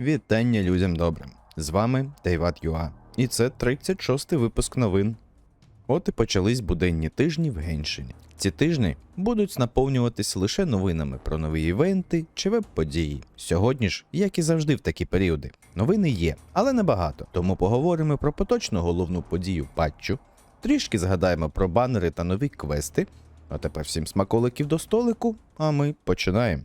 Вітання людям добрим. З вами Тейват Юа. І це 36-й випуск новин. От і почались буденні тижні в Геншині. Ці тижні будуть наповнюватись лише новинами про нові івенти чи веб-події. Сьогодні ж, як і завжди в такі періоди, новини є, але небагато. Тому поговоримо про поточну головну подію патчу, трішки згадаємо про банери та нові квести. А тепер всім смаколиків до столику, а ми починаємо.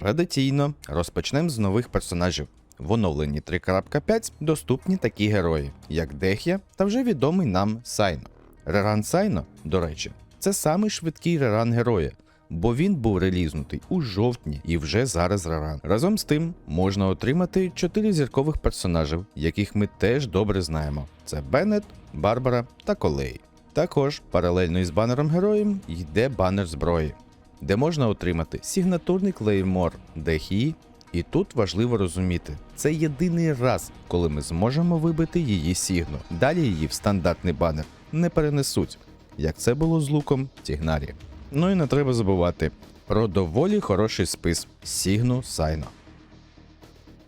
Традиційно розпочнемо з нових персонажів. В оновленні 3.5 доступні такі герої, як Дех'я та вже відомий нам Сайно. Реран Сайно, до речі, це самий швидкий реран героя, бо він був релізнутий у жовтні і вже зараз реран. Разом з тим можна отримати 4 зіркових персонажів, яких ми теж добре знаємо: це Беннет, Барбара та Колей. Також паралельно із банером героєм йде банер зброї де можна отримати сигнатурний клеймор Дехії. І тут важливо розуміти, це єдиний раз, коли ми зможемо вибити її сігну. Далі її в стандартний банер не перенесуть, як це було з луком Тігнарі. Ну і не треба забувати про доволі хороший спис Сігну Сайно.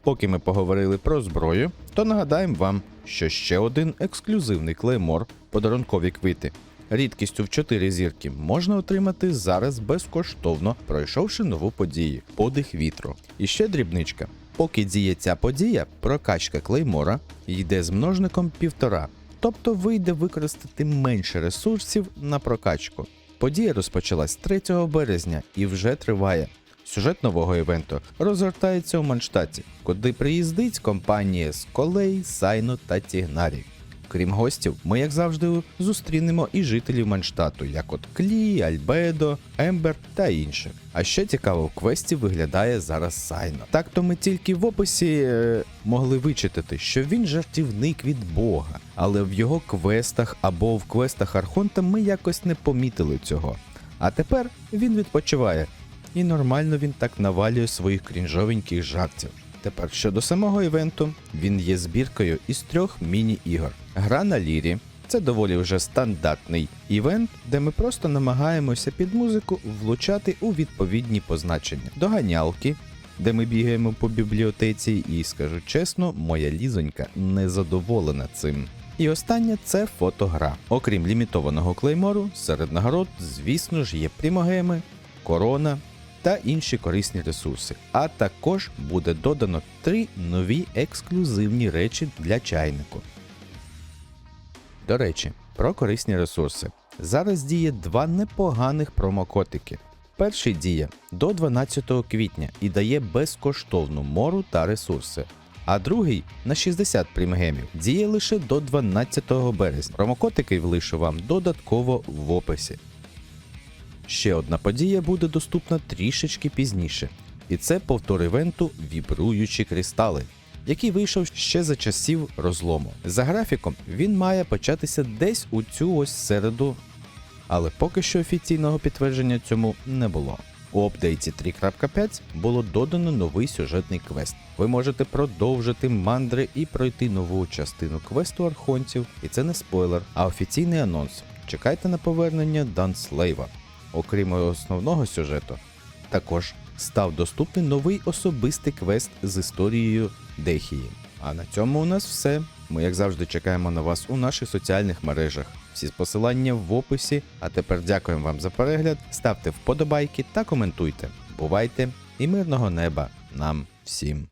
Поки ми поговорили про зброю, то нагадаємо вам, що ще один ексклюзивний клеймор подарункові квіти рідкістю в 4 зірки можна отримати зараз безкоштовно, пройшовши нову подію подих вітру. І ще дрібничка. Поки діє ця подія, прокачка клеймора йде з множником півтора, тобто вийде використати менше ресурсів на прокачку. Подія розпочалась 3 березня і вже триває. Сюжет нового івенту розгортається у Манштаті, куди приїздить компанія з Колей, Сайно та Тігнарі. Крім гостів, ми, як завжди, зустрінемо і жителів Манштату, як от Клі, Альбедо, Ембер та інших. А ще цікаво, в квесті виглядає зараз Сайно. Так то ми тільки в описі е, могли вичитати, що він жартівник від Бога, але в його квестах або в квестах Архонта ми якось не помітили цього. А тепер він відпочиває, і нормально він так навалює своїх крінжовеньких жартів. Тепер щодо самого івенту, він є збіркою із трьох міні-ігор. Гра на лірі. Це доволі вже стандартний івент, де ми просто намагаємося під музику влучати у відповідні позначення. Доганялки, де ми бігаємо по бібліотеці, і скажу чесно, моя лізонька не задоволена цим. І останнє це фотогра. Окрім лімітованого клеймору, серед нагород, звісно ж, є прімогеми, корона та інші корисні ресурси. А також буде додано три нові ексклюзивні речі для чайнику. До речі, про корисні ресурси. Зараз діє два непоганих промокотики. Перший діє до 12 квітня і дає безкоштовну мору та ресурси. А другий на 60 примгемів діє лише до 12 березня. Промокотики влишу вам додатково в описі. Ще одна подія буде доступна трішечки пізніше, і це повтор івенту Вібруючі кристали, який вийшов ще за часів розлому. За графіком він має початися десь у цю ось середу, але поки що офіційного підтвердження цьому не було. У апдейті 3.5 було додано новий сюжетний квест. Ви можете продовжити мандри і пройти нову частину квесту архонтів, і це не спойлер, а офіційний анонс. Чекайте на повернення Данслейва. Окрім основного сюжету, також став доступний новий особистий квест з історією Дехії. А на цьому у нас все. Ми, як завжди, чекаємо на вас у наших соціальних мережах. Всі посилання в описі. А тепер дякуємо вам за перегляд. Ставте вподобайки та коментуйте. Бувайте і мирного неба нам всім.